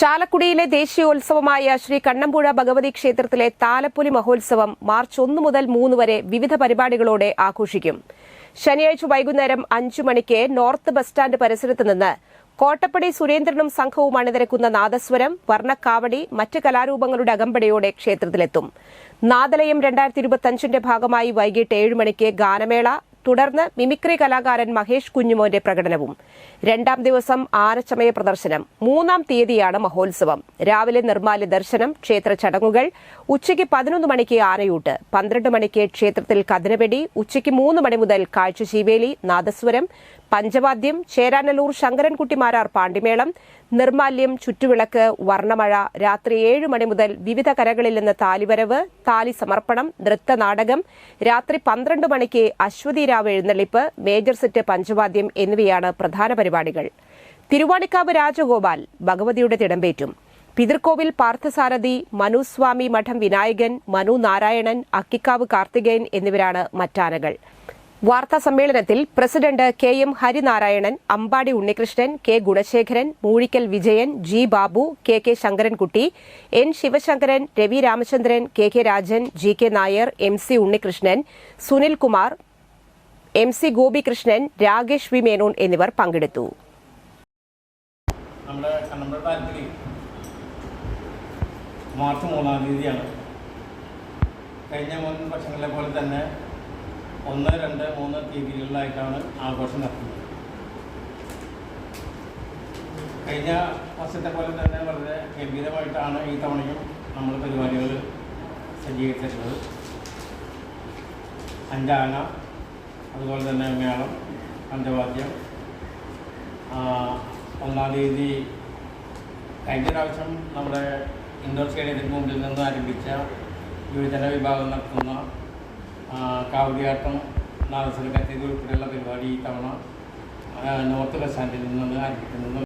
ചാലക്കുടിയിലെ ദേശീയോത്സവമായ ശ്രീ കണ്ണമ്പുഴ ഭഗവതി ക്ഷേത്രത്തിലെ താലപ്പൊലി മഹോത്സവം മാർച്ച് ഒന്ന് മുതൽ മൂന്ന് വരെ വിവിധ പരിപാടികളോടെ ആഘോഷിക്കും. ശനിയാഴ്ച വൈകുന്നേരം അഞ്ചു മണിക്ക് നോർത്ത് ബസ് സ്റ്റാൻഡ് പരിസരത്ത് നിന്ന് കോട്ടപ്പടി സുരേന്ദ്രനും സംഘവും അണിനിരക്കുന്ന നാദസ്വരം വർണക്കാവടി മറ്റ് കലാരൂപങ്ങളുടെ അകമ്പടിയോടെ ക്ഷേത്രത്തിലെത്തും. നാദലയം രണ്ടായിരത്തി ഇരുപത്തിയഞ്ചിന്റെ ഭാഗമായി വൈകിട്ട് ഏഴ് മണിക്ക് ഗാനമേള തുടർന്ന് മിമിക്രി കലാകാരൻ മഹേഷ് കുഞ്ഞുമോന്റെ പ്രകടനവും. രണ്ടാം ദിവസം ആനച്ചമയ പ്രദർശനം. മൂന്നാം തീയതിയാണ് മഹോത്സവം. രാവിലെ നിർമ്മാല്യ ദർശനം ക്ഷേത്ര ചടങ്ങുകൾ ഉച്ചയ്ക്ക് പതിനൊന്ന് മണിക്ക് ആനയൂട്ട് പന്ത്രണ്ട് മണിക്ക് ക്ഷേത്രത്തിൽ കഥനപെടി ഉച്ചയ്ക്ക് മൂന്ന് മണി മുതൽ കാഴ്ച കാഴ്ചശീവേലി നാദസ്വരം പഞ്ചവാദ്യം ചേരാനല്ലൂർ ശങ്കരൻകുട്ടിമാരാർ പാണ്ടിമേളം നിർമാല്യം ചുറ്റുവിളക്ക് വർണമഴ രാത്രി ഏഴ് മണി മുതൽ വിവിധ കരകളിൽ നിന്ന് താലിവരവ് താലി സമർപ്പണം നൃത്തനാടകം രാത്രി പന്ത്രണ്ട് മണിക്ക് അശ്വതിരാവ് എഴുന്നള്ളിപ്പ് മേജർ സെറ്റ് പഞ്ചവാദ്യം എന്നിവയാണ് പ്രധാന പരിപാടികൾ. തിരുവാണിക്കാവ് രാജഗോപാൽ ഭഗവതിയുടെ തിടമ്പേറ്റും. പിതൃക്കോവിൽ പാർത്ഥസാരഥി മനുസ്വാമി മഠം വിനായകൻ മനു നാരായണൻ അക്കിക്കാവ് കാർത്തികേയൻ എന്നിവരാണ് മറ്റാനകൾ. വാർത്താ സമ്മേളനത്തിൽ president K M Harinarayanan Ambadi Unnikrishnan K Gunasekaran Moozhikkal Vijayan G Babu K K Sankarankutty N Sivasankaran Ravi Ramachandran K K Rajan G K Nair M C Unnikrishnan Sunilkumar M C Gopikrishnan Rakesh V Menon എന്നിവർ പങ്കെടുത്തു. March മൂന്നാം തീയതിയാണ്. കഴിഞ്ഞ മുൻ വർഷങ്ങളിലെ പോലെ തന്നെ ഒന്ന് രണ്ട് മൂന്ന് തീയതികളിലായിട്ടാണ് ആഘോഷം നടത്തുന്നത് കഴിഞ്ഞ വർഷത്തെ പോലെ തന്നെ വളരെ ഗംഭീരമായിട്ടാണ് ഈ തവണയും നമ്മൾ പരിപാടികൾ സജ്ജീകരിച്ചിട്ടുള്ളത്. അഞ്ചാന അതുപോലെ തന്നെ മേളം പഞ്ചവാദ്യം. ഒന്നാം തീയതി കഴിഞ്ഞ പ്രാവശ്യം നമ്മുടെ ഇൻഡോർ സ്റ്റേഡിയത്തിന് മുമ്പിൽ നിന്ന് ആരംഭിച്ച യുവജന വിഭാഗം നടത്തുന്ന കാവടിയാട്ടം നാദസ്വര കച്ചേരി ഉൾപ്പെടെയുള്ള പരിപാടി ഈ തവണ നോർത്ത് ബസ് സ്റ്റാൻഡിൽ നിന്ന് ആരംഭിക്കുന്നത്